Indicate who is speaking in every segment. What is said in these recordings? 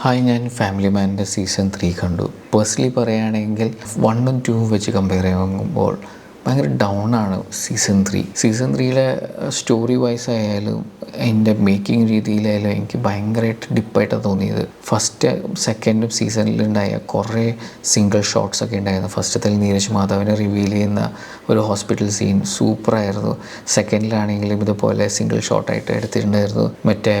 Speaker 1: Hi ഞാൻ family മാനിന്റെ season three കണ്ടു. പേഴ്സണലി പറയുകയാണെങ്കിൽ വണ്ണും ടൂവും വെച്ച് കമ്പയർ ചെയ്യുമ്പോൾ ഭയങ്കര ഡൗൺ ആണ് സീസൺ ത്രീ സീസൺ ത്രീയിലെ സ്റ്റോറി വൈസ് ആയാലും എന്റെ മേക്കിംഗ് രീതിയിലായാലും എനിക്ക് ഭയങ്കരമായിട്ട് ഡിപ്പായിട്ടാണ് തോന്നിയത്. ഫസ്റ്റ് സെക്കൻഡും സീസണിലുണ്ടായ കുറേ സിംഗിൾ ഷോട്ട്സ് ഒക്കെ ഉണ്ടായിരുന്നു. ഫസ്റ്റത്തിൽ നീരജ് മാധവനെ റിവീൽ ചെയ്യുന്ന ഒരു ഹോസ്പിറ്റൽ സീൻ സൂപ്പറായിരുന്നു സെക്കൻഡിലാണെങ്കിലും ഇതുപോലെ സിംഗിൾ ഷോട്ടായിട്ട് എടുത്തിട്ടുണ്ടായിരുന്നു. മറ്റേ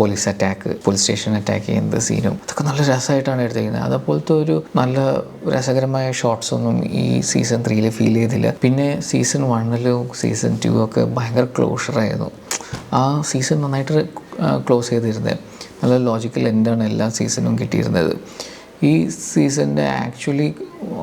Speaker 1: police attack police station attack ചെയ്യുന്ന സീനും അതൊക്കെ നല്ല രസമായിട്ടാണ് എടുത്തിരിക്കുന്നത്. അതുപോലത്തെ ഒരു നല്ല രസകരമായ ഷോട്ട്സ് ഒന്നും ഈ സീസൺ ത്രീയിൽ ഫീൽ ചെയ്തില്ല. പിന്നെ സീസൺ വണ്ണിലും സീസൺ ടു ഒക്കെ ഭയങ്കര ക്ലോഷറായിരുന്നു ആ സീസൺ നന്നായിട്ട് ക്ലോസ് ചെയ്തിരുന്നത് നല്ല ലോജിക്കൽ എൻഡാണ് എല്ലാ സീസണും കിട്ടിയിരുന്നത്. ഈ സീസണിന്റെ ആക്ച്വലി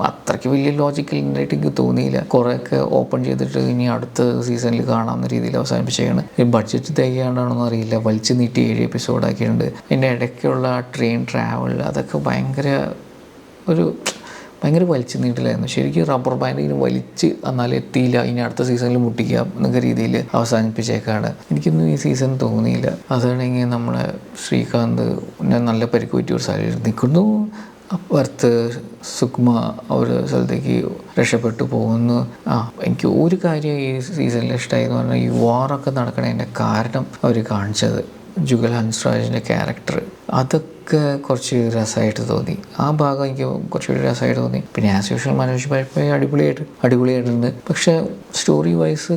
Speaker 1: അത്രയ്ക്ക് വലിയ ലോജിക്കൽ എൻഡായിട്ട് എനിക്ക് തോന്നിയില്ല. കുറേയൊക്കെ ഓപ്പൺ ചെയ്തിട്ട് ഇനി അടുത്ത സീസണിൽ കാണാവുന്ന രീതിയിൽ അവസാനിപ്പിച്ചാണ് ഈ ബഡ്ജറ്റ് തികയാണ്ടാണെന്ന് അറിയില്ല. വലിച്ചു നീട്ടി ഏഴ് എപ്പിസോഡാക്കിയിട്ടുണ്ട് അതിന്റെ ഇടയ്ക്കുള്ള ട്രെയിൻ ട്രാവൽ അതൊക്കെ ഭയങ്കര ഒരു ഭയങ്കര വലിച്ചു നീട്ടിലായിരുന്നു. ശരിക്കും റബ്ബർ ബാൻഡ് ഇങ്ങനെ വലിച്ച് എന്നാൽ എത്തിയില്ല. ഇനി അടുത്ത സീസണിൽ മുട്ടിക്കാം എന്നൊക്കെ രീതിയിൽ അവസാനിപ്പിച്ചേക്കാണ്. എനിക്കൊന്നും ഈ സീസൺ തോന്നിയില്ല. അതാണെങ്കിൽ നമ്മളെ ശ്രീകാന്ത് നല്ല പരിക്ക് പറ്റിയ ഒരു സാഹചര്യം. നിൽക്കുന്നു അപ്പുറത്ത് സുക്മ ഒരു സ്ഥലത്തേക്ക് രക്ഷപ്പെട്ടു പോകുന്നു. ആ എനിക്ക് ഒരു കാര്യം ഈ സീസണിൽ ഇഷ്ടമായി എന്ന് പറഞ്ഞാൽ ഈ വാറൊക്കെ നടക്കണതിന്റെ കാരണം അവർ കാണിച്ചത്. ജുഗൽ ഹൻസ്രാജിന്റെ ക്യാരക്ടർ അതൊക്കെ കുറച്ച് രസമായിട്ട് തോന്നി. ആ ഭാഗം എനിക്ക് കുറച്ചുകൂടി രസമായിട്ട് തോന്നി. പിന്നെ ആസ് യൂഷ്വൽ മനോജ് ബാജ്പേയി അടിപൊളിയായിട്ട് അടിപൊളിയായിട്ടുണ്ട് പക്ഷെ സ്റ്റോറി വൈസ്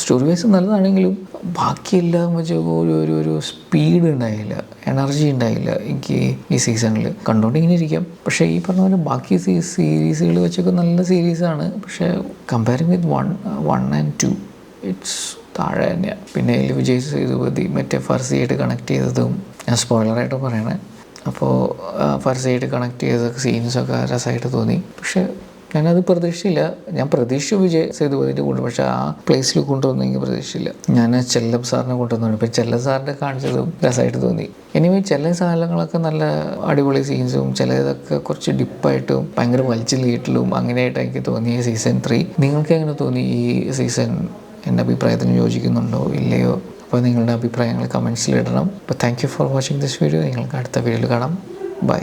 Speaker 1: സ്റ്റോറി വൈസ് നല്ലതാണെങ്കിലും ബാക്കിയെല്ലാം വെച്ച് ഒരു ഒരു ഒരു സ്പീഡ് ഉണ്ടായില്ല എനർജി ഉണ്ടായില്ല എനിക്ക് ഈ സീസണിൽ കണ്ടുകൊണ്ട് ഇങ്ങനെ ഇരിക്കാം. പക്ഷേ ഈ പറഞ്ഞ പോലെ ബാക്കി സീരീസുകൾ വെച്ചൊക്കെ നല്ല സീരീസാണ് പക്ഷേ comparing with one one and two it's താഴെ തന്നെയാണ് പിന്നെ വിജയ് സേതുപതി മറ്റേ ഫർസിയായിട്ട് കണക്ട് ചെയ്തതും ഞാൻ സ്പോയിലറായിട്ട് പറയണേ. അപ്പോൾ ഫർസൈഡ് കണക്ട് ചെയ്ത സീൻസൊക്കെ രസമായിട്ട് തോന്നി. പക്ഷേ ഞാനത് പ്രതീക്ഷിച്ചില്ല. ഞാൻ പ്രതീക്ഷിച്ചു വിജയ് സേതുപതിന്റെ കൂടെ പക്ഷേ ആ പ്ലേസിൽ കൊണ്ടുവന്നു എനിക്ക് പ്രതീക്ഷിച്ചില്ല. ഞാൻ ചെല്ലം സാറിനെ കൊണ്ടുവന്നു. ഇപ്പം ചെല്ലം സാറിന്റെ കാണിച്ചതും രസമായിട്ട് തോന്നി. എനിവേ ചില സാധനങ്ങളൊക്കെ നല്ല അടിപൊളി സീൻസും ചിലതൊക്കെ കുറച്ച് ഡിപ്പായിട്ടും ഭയങ്കര വലിച്ചു ലീറ്റിലും അങ്ങനെയായിട്ട് എനിക്ക് തോന്നി ഈ സീസൺ ത്രീ നിങ്ങൾക്ക് എങ്ങനെ തോന്നി ഈ സീസൺ എന്റെ അഭിപ്രായത്തിന് യോജിക്കുന്നുണ്ടോ? ഇല്ലയോ? അപ്പോൾ നിങ്ങളുടെ അഭിപ്രായങ്ങൾ കമൻസിലിടണം അപ്പോൾ thank you for watching this video നിങ്ങൾക്ക് അടുത്ത വീഡിയോയിൽ കാണാം. ബൈ